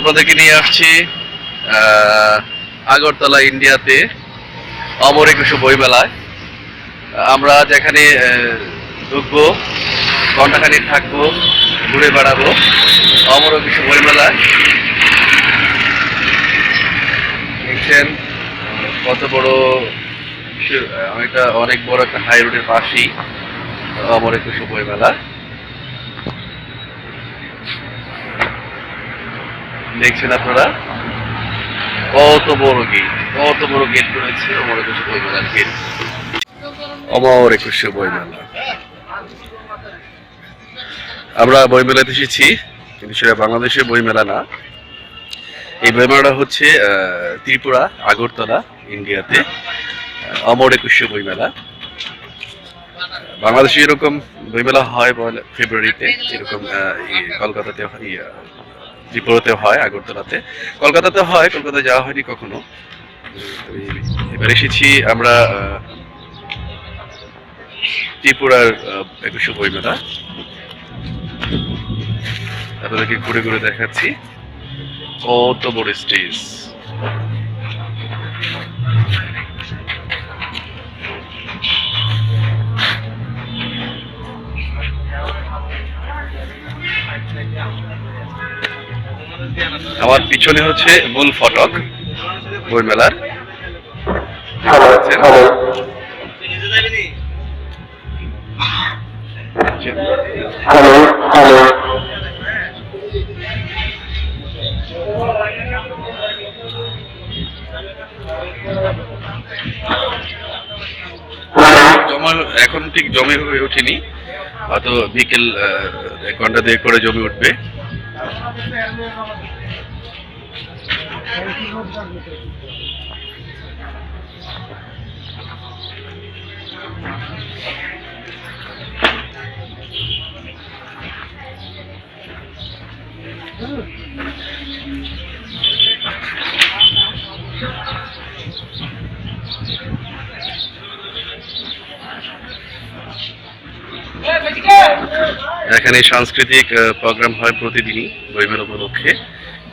আপনাদেরকে নিয়ে আসছি আগরতলা, ইন্ডিয়াতে, অমর একুশে বইমেলায়। আমরা যেখানে ঢুকবো ঘন্টাখানি থাকব, ঘুরে বেড়াবো, অমর একুশে বইমেলায়। দেখছেন, কত বড় অনেকটা, অনেক বড় একটা হাই রোডের পাশেই অমর একুশে বইমেলা। দেখছেন আপনারা? কত বড় গেট কত বড় গেট রয়েছে অমর একুশে বইমেলার গেট অমর একুশে বইমেলা। আমরা বইমেলাতে এসেছি, কিন্তু সেটা বাংলাদেশের বইমেলা না। এই বইমেলাটা হচ্ছে ত্রিপুরা, আগরতলা, ইন্ডিয়াতে অমর একুশে বইমেলা। বাংলাদেশে এরকম বইমেলা হয় ফেব্রুয়ারিতে এরকম কলকাতাতে ত্রিপুরাতে হয়, আগরতলাতে। কলকাতাতে হয় কলকাতা যাওয়া হয়নি কখনো। এবার এসেছি আমরা ত্রিপুরার একুশে বইমেলা আপনাদেরকে ঘুরে ঘুরে দেখাচ্ছি। কত বড় স্টেজ। আমার পিছনে হচ্ছে মূল ফটক বইমেলার দেখতে পাচ্ছেন। জমা এখন ঠিক জমে হয়ে ওঠেনি। হয়তো বিকেল এক ঘণ্টা দেড় করে জমে উঠবে। এখানে সাংস্কৃতিক প্রোগ্রাম হয় প্রতিদিনই বইমেলা উপলক্ষে।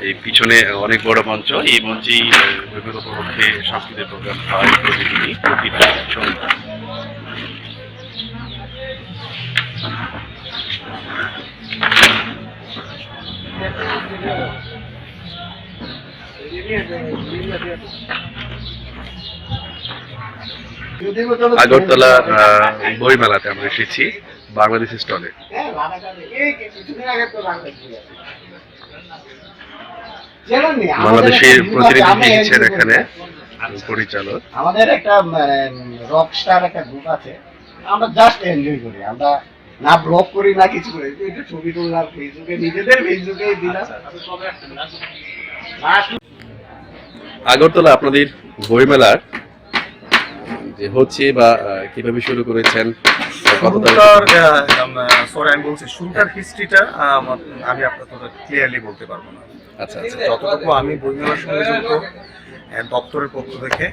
এই পিছনে অনেক বড় মঞ্চ, এই মঞ্চেই বইমেলা উপলক্ষে সাংস্কৃতিক প্রোগ্রাম হয়, প্রতিদিনই প্রতিদিন সন্ধ্যা। বইমেলাতে আমরা এসেছি বাংলাদেশ স্টলে বাংলাদেশের প্রতিনিধি এসেছেন এখানে পরিচালক। আমাদের একটা রক স্টার একটা গ্রুপ আছে আমরা জাস্ট এনজয় করি আমরা না ব্লগ করি না কিছু করি একটু ছবি তুললাম ফেসবুকে নিজেদের ফেসবুকে দিলাম। আগরতলা আপনাদের বইমেলার যে হচ্ছে বা কীভাবে শুরু করেছেন শুরুটার সরি আমি বলছি শুরুটার হিস্ট্রিটা আমি আপনাদের ক্লিয়ারলি বলতে পারব না। আচ্ছা আচ্ছা। যতটুকু আমি বইমেলার সঙ্গে যুক্ত দপ্তরের পক্ষ থেকে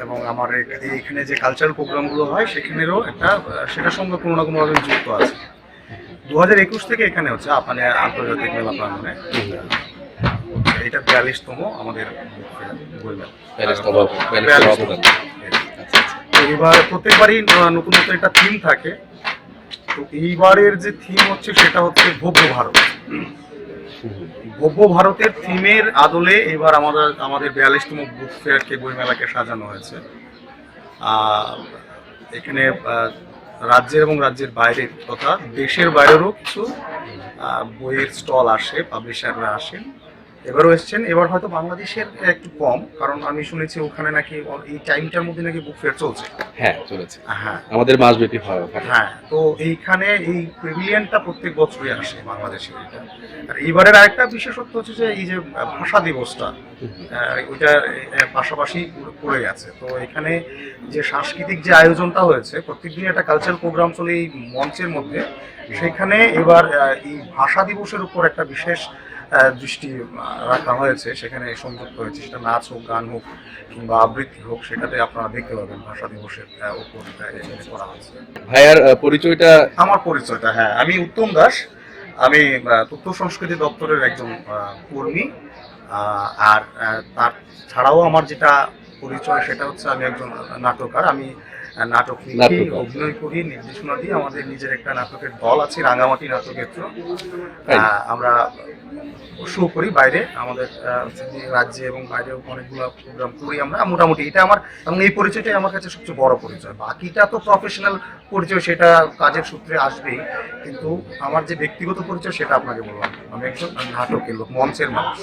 এবং আমার এ- এইখানে যে কালচারাল প্রোগ্রামগুলো হয় সেখানেরও একটা সেটার সঙ্গে কোনো না কোনোভাবে যুক্ত আছে। দু হাজার একুশ থেকে এখানে হচ্ছে মানে আন্তর্জাতিক মেলা প্রাঙ্গনে এটা বিয়াল্লিশতম আমাদের বইমেলা। প্যালেস এবার প্রত্যেকবারই নতুন নতুন একটা থিম থাকে। তো এইবারের যে থিম হচ্ছে সেটা হচ্ছে ভব্য ভারত। ভব্য ভারতের থিমের আদলে এবার আমাদের আমাদের বিয়াল্লিশতম বুক ফেয়ারকে বইমেলাকে সাজানো হয়েছে। এখানে রাজ্যের এবং রাজ্যের বাইরের তথা দেশের বাইরেরও কিছু বইয়ের স্টল আসে পাবলিশাররা আসেন। এবারও এসছেন। এবার হয়তো বাংলাদেশের একটু কম কারণ আমি শুনেছি ওখানে নাকি এই টাইমটার মধ্যে নাকি বুক ফেয়ার চলছে। হ্যাঁ চলেছে। হ্যাঁ। আমাদের মাসব্যাপী হয় হ্যাঁ তো এইখানে এই প্রিভিলিয়নটা প্রত্যেক বছরই আসে বাংলাদেশের এটা। আর এইবারের আরেকটা বিশেষত্ব হচ্ছে যে এই যে ভাষা দিবসটা ওইটা পাশাপাশি পড়ে গেছে। তো এখানে যে সাংস্কৃতিক যে আয়োজনটা হয়েছে প্রত্যেকদিন একটা কালচারাল প্রোগ্রাম চলে এই মঞ্চের মধ্যে। সেখানে এবার এই ভাষা দিবসের উপর একটা বিশেষ দৃষ্টি রাখা হয়েছে সেখানে সংযুক্ত হয়েছে। সেটা নাচ হোক গান হোক কিংবা আবৃত্তি হোক সেটাতে আপনারা দেখতে পাবেন ভাষা দিবসের উপর করা হয়েছে। ভাইয়ার পরিচয়টা? আমার পরিচয়টা হ্যাঁ। আমি উত্তম দাস। আমি তথ্য সংস্কৃতি দপ্তরের একজন কর্মী। আর তার ছাড়াও আমার যেটা পরিচয় সেটা হচ্ছে আমি একজন নাটকার আমি নাটক লিখি অভিনয় করি নির্দেশনা দিই আমাদের নিজের একটা নাটকের দল আছে রাঙামাটি নাটকেত্র? আমরা শো করি বাইরে। আমাদের রাজ্যে এবং বাইরেও অনেকগুলো প্রোগ্রাম করি আমরা। মোটামুটি এটা আমার এবং এই পরিচয়টাই আমার কাছে সবচেয়ে বড় পরিচয়। বাকিটা তো প্রফেশনাল পরিচয় সেটা কাজের সূত্রে আসবেই। কিন্তু আমার যে ব্যক্তিগত পরিচয় সেটা আপনাকে বললাম আমি একজন নাটকের লোক মঞ্চের মানুষ।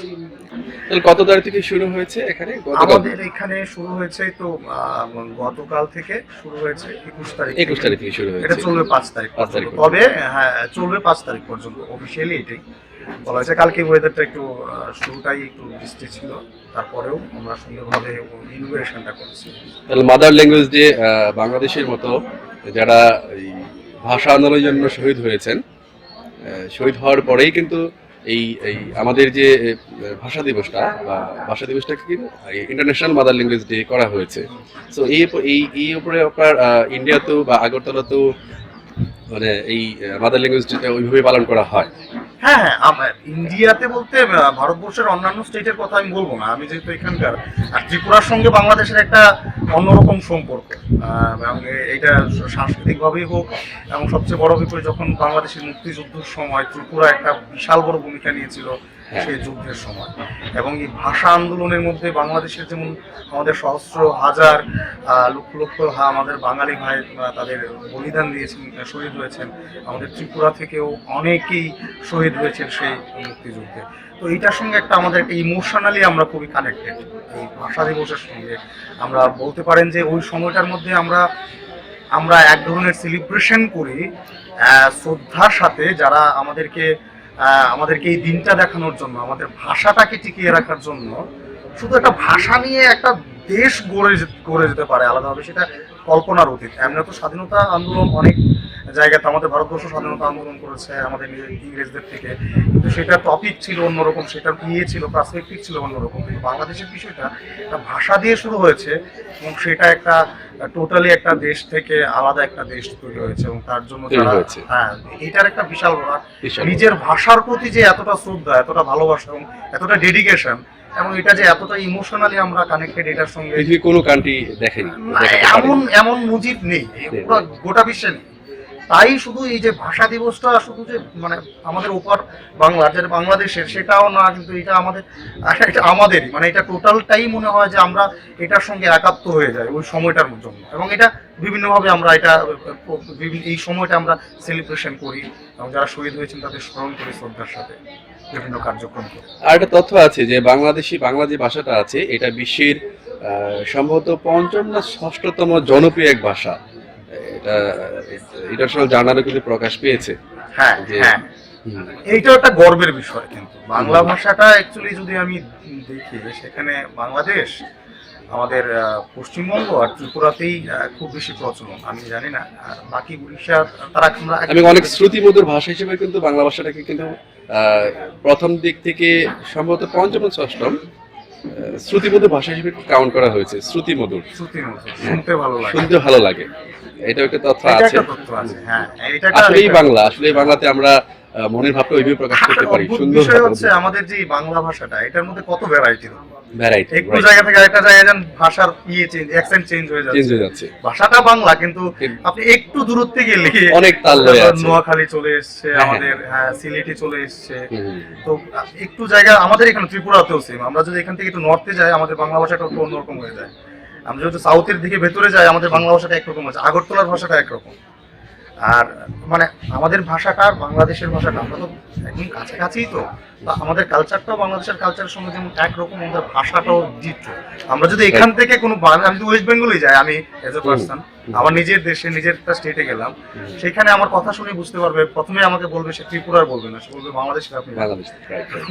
কত তারিখ থেকে শুরু হয়েছে এখানে? আমাদের এখানে শুরু হয়েছে তো গতকাল থেকে শুরু হয়েছে একুশ তারিখ একুশ তারিখ থেকে শুরু এটা হয়েছে। চলবে পাঁচ তারিখ পাঁচ তারিখ। তবে হ্যাঁ চলবে পাঁচ তারিখ পর্যন্ত অফিসিয়ালি এটাই। বলা হয়েছে কালকে ওয়েদারটা একটু শুরুটাই একটু বৃষ্টি ছিল তারপরেও আমরা সুন্দরভাবে ইনোভেশনটা করেছি। তাহলে মাদার ল্যাঙ্গুয়েজ ডে বাংলাদেশের মতো যারা ভাষা আন্দোলনের জন্য শহীদ হয়েছেন শহীদ হওয়ার পরেই কিন্তু এই এই আমাদের যে ভাষা দিবসটা বা ভাষা দিবসটা কি ইন্টারন্যাশনাল মাদার ল্যাঙ্গুয়েজ ডে করা হয়েছে। সো এই এই এই উপরে আপনার ইন্ডিয়াতেও বা আগরতলাতেও মানে এই মাদার ল্যাঙ্গুয়েজ ওইভাবে পালন করা হয়। হ্যাঁ হ্যাঁ ইন্ডিয়াতে বলতে ভারতবর্ষের অন্যান্য স্টেটের কথা আমি বলব না। আমি যেহেতু এখানকার, আর ত্রিপুরার সঙ্গে বাংলাদেশের একটা অন্যরকম সম্পর্ক। এবং এটা সাংস্কৃতিকভাবেই হোক, এবং সবচেয়ে বড় বিষয় যখন বাংলাদেশের মুক্তিযুদ্ধের সময় ত্রিপুরা একটা বিশাল বড় ভূমিকা নিয়েছিল হ্যাঁ। সেই যুদ্ধের সময়। এবং এই ভাষা আন্দোলনের মধ্যে বাংলাদেশের যেমন আমাদের সহস্র হাজার লক্ষ লক্ষ আমাদের বাঙালি ভাই তাদের বলিদান দিয়েছেন শহীদ হয়েছেন। আমাদের ত্রিপুরা থেকেও অনেকেই শহীদ হয়েছেন সেই মুক্তিযুদ্ধে। তো এইটার সঙ্গে একটা আমাদের একটা ইমোশনালি আমরা খুবই কানেক্টেড এই ভাষা দিবসের সঙ্গে আমরা বলতে পারেন যে ওই সময়টার মধ্যে আমরা আমরা এক ধরনের সেলিব্রেশন করি শ্রদ্ধার সাথে যারা আমাদেরকে আমাদেরকে এই দিনটা দেখানোর জন্য, আমাদের ভাষাটাকে টিকিয়ে রাখার জন্য শুধু একটা ভাষা নিয়ে একটা দেশ গড়ে গড়ে যেতে পারে আলাদাভাবে, সেটা কল্পনার অতীত। এমনি তো স্বাধীনতা আন্দোলন অনেক জায়গাতে আমাদের ভারতবর্ষ স্বাধীনতা আন্দোলন করেছে আমাদের ইংরেজদের থেকে। কিন্তু সেটা টপিক ছিল অন্যরকম সেটার ইয়ে ছিল পার্সপেক্টিভ ছিল অন্যরকম। কিন্তু বাংলাদেশের বিষয়টা একটা ভাষা দিয়ে শুরু হয়েছে এবং সেটা একটা টোটালি একটা দেশ থেকে আলাদা একটা দেশ তৈরি হয়েছে এবং তার জন্য যারা হ্যাঁ এটার একটা বিশাল নিজের ভাষার প্রতি যে এতটা শ্রদ্ধা এতটা ভালোবাসা এবং এতটা ডেডিকেশন এবং এটা যে এতটা ইমোশনালি আমরা কানেক্টেড এটার সঙ্গে কোনো কান্ট্রি দেখেনি। এমন এমন মুজিব নেই। পুরো গোটা বিশ্বে নেই। তাই শুধু এই যে ভাষা দিবসটা শুধু যে মানে আমাদের ওপার বাংলার যেটা বাংলাদেশের, সেটাও না, কিন্তু এটা আমাদের এটা আমাদেরই মানে এটা টোটালটাই মনে হয় যে আমরা এটার সঙ্গে একাত্ম হয়ে যাই ওই সময়টার জন্য এবং এটা বিভিন্নভাবে আমরা এটা এই সময়টা আমরা সেলিব্রেশন করি, এবং যারা শহীদ হয়েছেন তাদের স্মরণ করি শ্রদ্ধার সাথে, বিভিন্ন কার্যক্রম করি। আর একটা তথ্য আছে যে বাংলাদেশি বাংলা যে ভাষাটা আছে, এটা বিশ্বের সম্ভবত পঞ্চম না ষষ্ঠতম জনপ্রিয় এক ভাষা। এটা ইন্টারন্যাশনাল জার্নালে কিন্তু প্রকাশ পেয়েছে। হ্যাঁ হ্যাঁ। হুম। এইটাও একটা গর্বের বিষয় কিন্তু। বাংলা ভাষাটা অ্যাকচুয়ালি যদি আমি দেখি সেখানে বাংলাদেশ আমাদের পশ্চিমবঙ্গ আর ত্রিপুরাতেই খুব বেশি প্রচলন আমি জানি না। আর বাকি উড়িষ্যা তারা আমরা আমি অনেক শ্রুতিমধুর ভাষা হিসেবে কিন্তু বাংলা ভাষাটাকে কিন্তু আহ, প্রথম দিক থেকে সম্ভবত পঞ্চম ষষ্ঠম শ্রুতিমধুর ভাষা হিসেবে কাউন্ট করা হয়েছে শ্রুতিমধুর। শ্রুতির মতো শুনতে ভালো লাগে। শুনতে ভালো লাগে। এটা একটা তথ্য আছে। হ্যাঁ আসলেই বাংলা আসলে বাংলাতে আমরা মনের ভাবটা ওইভাবে প্রকাশ করতে পারি। সুন্দর হচ্ছে আমাদের যে বাংলা ভাষাটা এটার মধ্যে কত ভ্যারাইটি ভ্যারাইটি একটু জায়গা থেকে আরেকটা জায়গায় যান ভাষার ইয়ে চেঞ্জ অ্যাকসেন্ট চেঞ্জ হয়ে চেঞ্জ হয়ে যাচ্ছে। ভাষাটা বাংলা কিন্তু আপনি একটু দূরত্বে গেলে অনেক তাল হয়ে আছে। নোয়াখালী চলে এসছে হ্যাঁ, আমাদের হ্যাঁ সিলেটে চলে এসছে। তো একটু জায়গা আমাদের এখানে ত্রিপুরাতেও সেম আমরা যদি এখান থেকে একটু নর্থে যাই আমাদের বাংলা ভাষাটা একটু অন্যরকম হয়ে যায়। আমরা যেহেতু সাউথের দিকে ভেতরে যাই আমাদের বাংলা ভাষাটা একরকম আছে আগরতলার ভাষাটা একরকম। আর মানে আমাদের ভাষাটা আর বাংলাদেশের ভাষাটা আমরা তো একদম কাছাকাছিই তো। তা আমাদের কালচারটাও বাংলাদেশের কালচারের সঙ্গে যেমন একরকম আমাদের ভাষাটাও দিত আমরা যদি এখান থেকে কোনো আমি তো ওয়েস্ট বেঙ্গলে যাই আমি এজ এ পার্সন আমার নিজের দেশে নিজের একটা স্টেটে গেলাম সেখানে আমার কথা শুনে বুঝতে পারবে প্রথমে আমাকে বলবে সে ত্রিপুরার বলবে না সে বলবে আপনি বাংলাদেশ.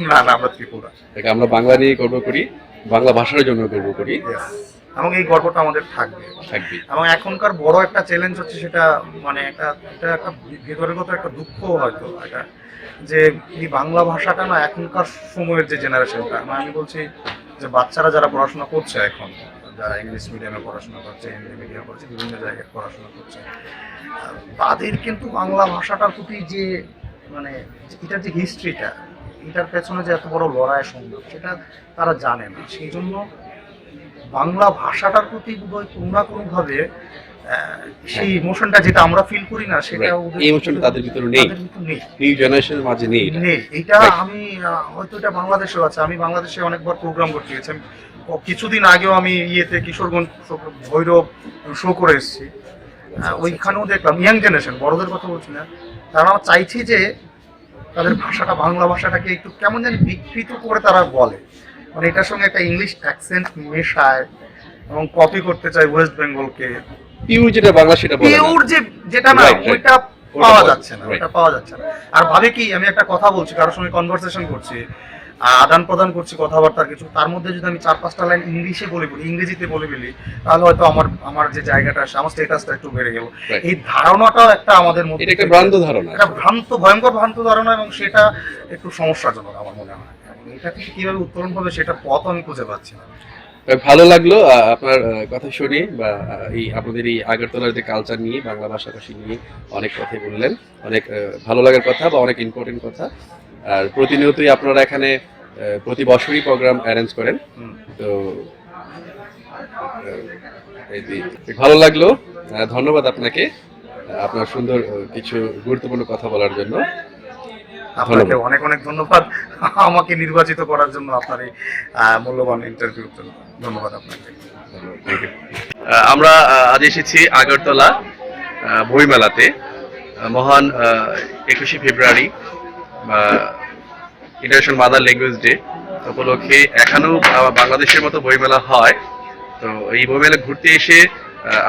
না না আমরা ত্রিপুরা। আমরা বাংলা নিয়ে গর্ব করি বাংলা ভাষার জন্য গর্ব করি. এবং এই গর্বটা আমাদের থাকবে। থাকবি। এবং এখনকার বড় একটা চ্যালেঞ্জ হচ্ছে সেটা মানে একটা এটা একটা ভেতরেগত একটা দুঃখ হয়তো এটা যে এই বাংলা ভাষাটা না এখনকার সময়ের যে জেনারেশনটা মানে আমি বলছি যে বাচ্চারা যারা পড়াশোনা করছে এখন যারা ইংলিশ মিডিয়ামে পড়াশোনা করছে হিন্দি মিডিয়ামে পড়ছে বিভিন্ন জায়গায় পড়াশোনা করছে তাদের কিন্তু বাংলা ভাষাটার প্রতি যে মানে এটার যে হিস্ট্রিটা এটার পেছনে যে এত বড় লড়াই সংগ্রাম সেটা তারা জানে না। সেই জন্য বাংলা ভাষাটার প্রতি কোনো না কোনোভাবে সেই ইমোশনটা যেটা আমরা ফিল করি না সেটা এই emotion তাদের ভিতরে নেই। নিউ জেনারেশনের মাঝে নেই। নেই। এটা আমি হয়তো এটা বাংলাদেশেও আছে। আমি বাংলাদেশে অনেকবার প্রোগ্রাম করতে গেছি কিছুদিন আগেও আমি ইয়েতে কিশোরগঞ্জ ভৈরব শো করে এসেছি। ওইখানেও দেখলাম ইয়াং জেনারেশন বড়দের কথা বলছি না। তারা চাইছে যে তাদের ভাষাটা বাংলা ভাষাটাকে একটু কেমন জানি বিকৃত করে তারা বলে। মানে এটার সঙ্গে একটা ইংলিশ অ্যাকসেন্ট মেশায় এবং কপি করতে চায় ওয়েস্ট বেঙ্গলকে পিওর যেটা বাংলা সেটা। পিওর যে যেটা না. ওইটা পাওয়া যাচ্ছে না. ওটা পাওয়া যাচ্ছে না আর ভাবে কি আমি একটা কথা বলছি কারোর সঙ্গে কনভারসেশন করছি আদান প্রদান করছি কথাবার্তার কিছু তার মধ্যে যদি আমি চার পাঁচটা লাইন ইংলিশে বলে বলি ইংরেজিতে বলে ফেলি তাহলে হয়তো আমার আমার যে জায়গাটা আছে, আমার স্টেটাসটা একটু বেড়ে গেল এই ধারণাটাও একটা আমাদের মধ্যে একটা ভ্রান্ত ধারণা একটা ভ্রান্ত ভয়ঙ্কর ভ্রান্ত ধারণা এবং সেটা একটু সমস্যাজনক আমার মনে হয় এটা থেকে কীভাবে উত্তরণ হবে সেটা পথ আমি খুঁজে পাচ্ছি না। ভালো লাগল আপনার কথা শুনে বা এই আপনাদের এই আগরতলার যে কালচার নিয়ে বাংলা ভাষাভাষী নিয়ে অনেক কথাই বললেন। অনেক ভালো লাগার কথা বা অনেক ইম্পর্টেন্ট কথা। আর প্রতিনিয়তই আপনারা এখানে প্রতি বছরই প্রোগ্রাম অ্যারেঞ্জ করেন। তো ভালো লাগল। ধন্যবাদ আপনাকে আপনার সুন্দর কিছু গুরুত্বপূর্ণ কথা বলার জন্য। আপনাকে অনেক অনেক ধন্যবাদ। আমাকে নির্বাচিত করার জন্য আপনার এই মূল্যবান ইন্টারভিউ ধন্যবাদ আপনাকে। আমরা আজ এসেছি আগরতলা বইমেলাতে মহান একুশে ফেব্রুয়ারি ইন্টারন্যাশনাল মাদার ল্যাঙ্গুয়েজ ডে উপলক্ষে এখানেও বাংলাদেশের মতো বইমেলা হয়। তো এই বইমেলা ঘুরতে এসে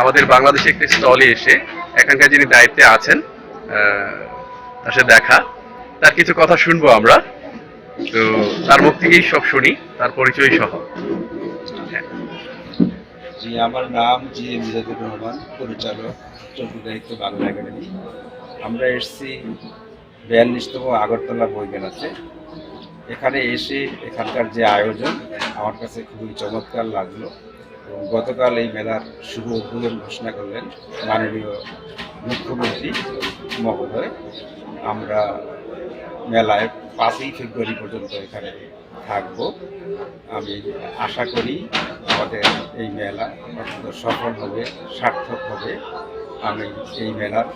আমাদের বাংলাদেশে একটি স্টলে এসে এখানকার যিনি দায়িত্বে আছেন তার সাথে দেখা। তার কিছু কথা শুনব আমরা। তো তার মুখ থেকেই সব শুনি, তার পরিচয় সহ। জি, আমার নাম জি এম মিজাদুর রহমান, পরিচালক চৌধুরী দায়িত্ব বাংলা একাডেমি। আমরা এসেছি বিয়াল্লিশতম আগরতলা বই মেলাতে। এখানে এসে এখানকার যে আয়োজন, আমার কাছে খুবই চমৎকার লাগল এবং গতকাল এই মেলার শুভ উদ্বোধন ঘোষণা করলেন মাননীয় মুখ্যমন্ত্রী মহোদয়। আমরা মেলায় পাঁচই ফেব্রুয়ারি পর্যন্ত এখানে থাকব। আমি আশা করি আমাদের এই মেলা সফল হবে, সার্থক হবে। আমি এই মেলার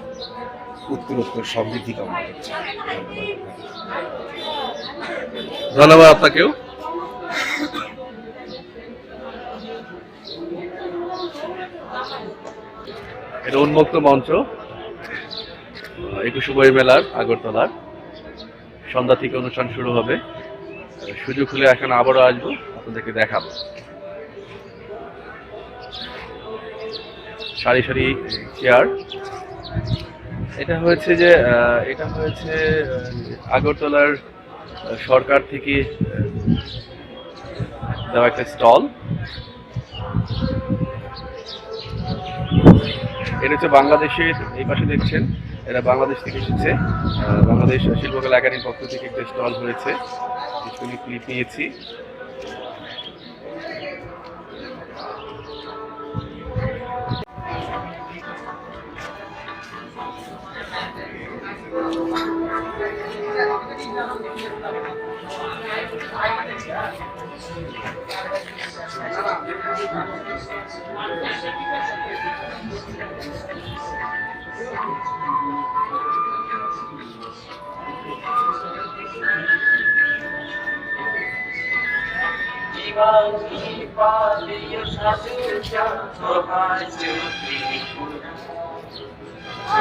উত্তরোত্তর সমৃদ্ধি কামনা করছি। ধন্যবাদ আপনাকেও। এটা উন্মুক্ত মঞ্চ। একুশে বই মেলার, আগরতলার। সন্ধ্যা থেকে অনুষ্ঠান শুরু হবে। সুযোগ হলে এখন আবারও আসব, আপনাদেরকে দেখাবো। সারি সারি চেয়ার এটা হয়েছে যে এটা হয়েছে আগরতলার সরকার থেকে দেওয়া একটা স্টল এটা হচ্ছে বাংলাদেশের, এই পাশে দেখছেন এটা বাংলাদেশ থেকে এসেছে। বাংলাদেশ শিল্পকলা একাডেমির পক্ষ থেকে একটা স্টল হয়েছে। কিছুগুলি ক্লিপ নিয়েছি।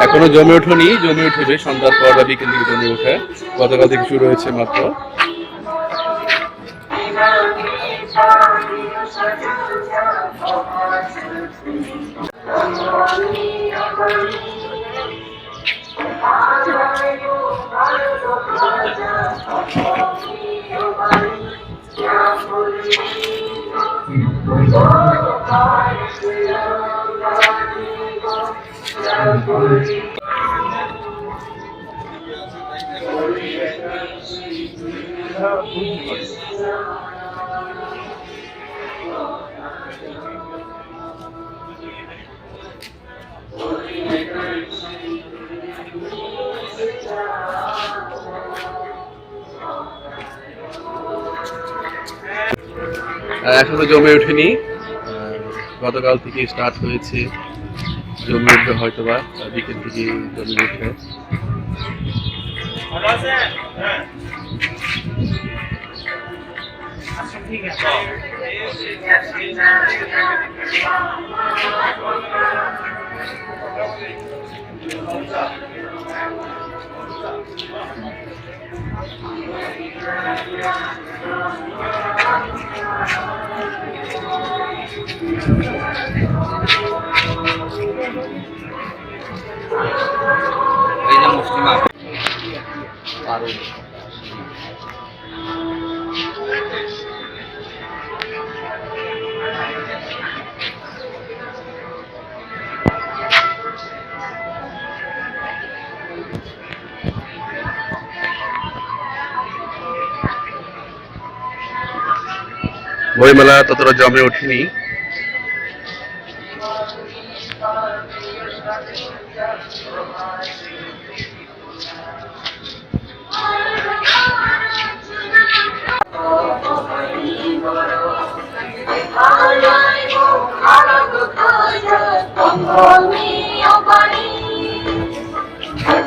এখনও জমে ওঠেনি জমে উঠবে সন্ধ্যার পর বা বিকেল দিকে জমে ওঠে গতকাল থেকে শুরু হয়েছে মাত্র। এখনও জমে ওঠেনি। গতকাল থেকে স্টার্ট হয়েছে। জমে উঠবে হয়তো বা বিকেল থেকে জমে উঠবে। আচ্ছা, ঠিক আছে। Thank you. বইমেলা ততটা জমে ওঠেনি।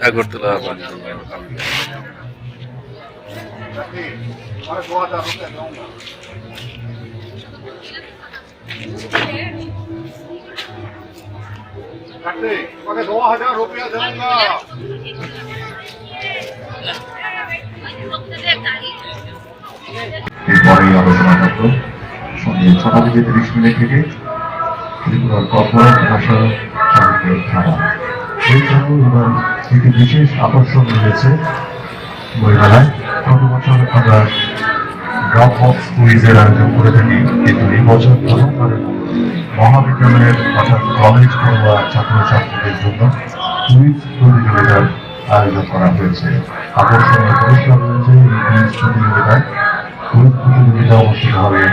আগরতলা मैं दो हजार रुपया दूंगा এরপরেই আলোচনা থাকলো সঙ্গে ছটা থেকে তিরিশ মিনিট থেকে ত্রিপুরার কথা ভাষা সাহিত্যের ধারা এছাড়াও এবার একটি বিশেষ আকর্ষণ রয়েছে বইমেলায়। গত বছর আমরা ড্রপ বক্স কুইজের আয়োজন করে থাকি, কিন্তু এই বছর প্রথমবারের মহাবিদ্যালয়ের অর্থাৎ কলেজ পড়ুয়া ছাত্রছাত্রীদের জন্য কুইজ প্রতিযোগিতার আয়োজন করা হয়েছে। আকর্ষণীয় পুরস্কার রয়েছে এই কুইজ প্রতিযোগিতায়। কুইজ প্রতিযোগিতা অনুষ্ঠিত হবে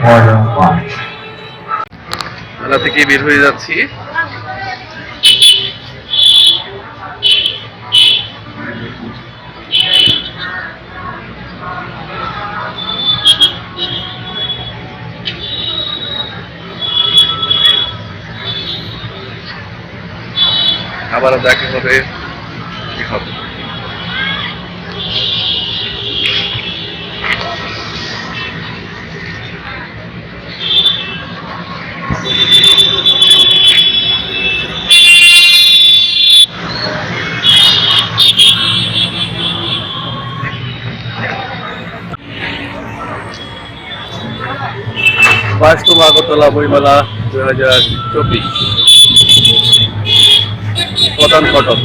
পয়লা মার্চ। থেকে বের হয়ে যাচ্ছি। আবার দেখা হবে। কি হবে? বাইশতম আগরতলা বইমেলা দু হাজার চব্বিশ। প্রধান ফটক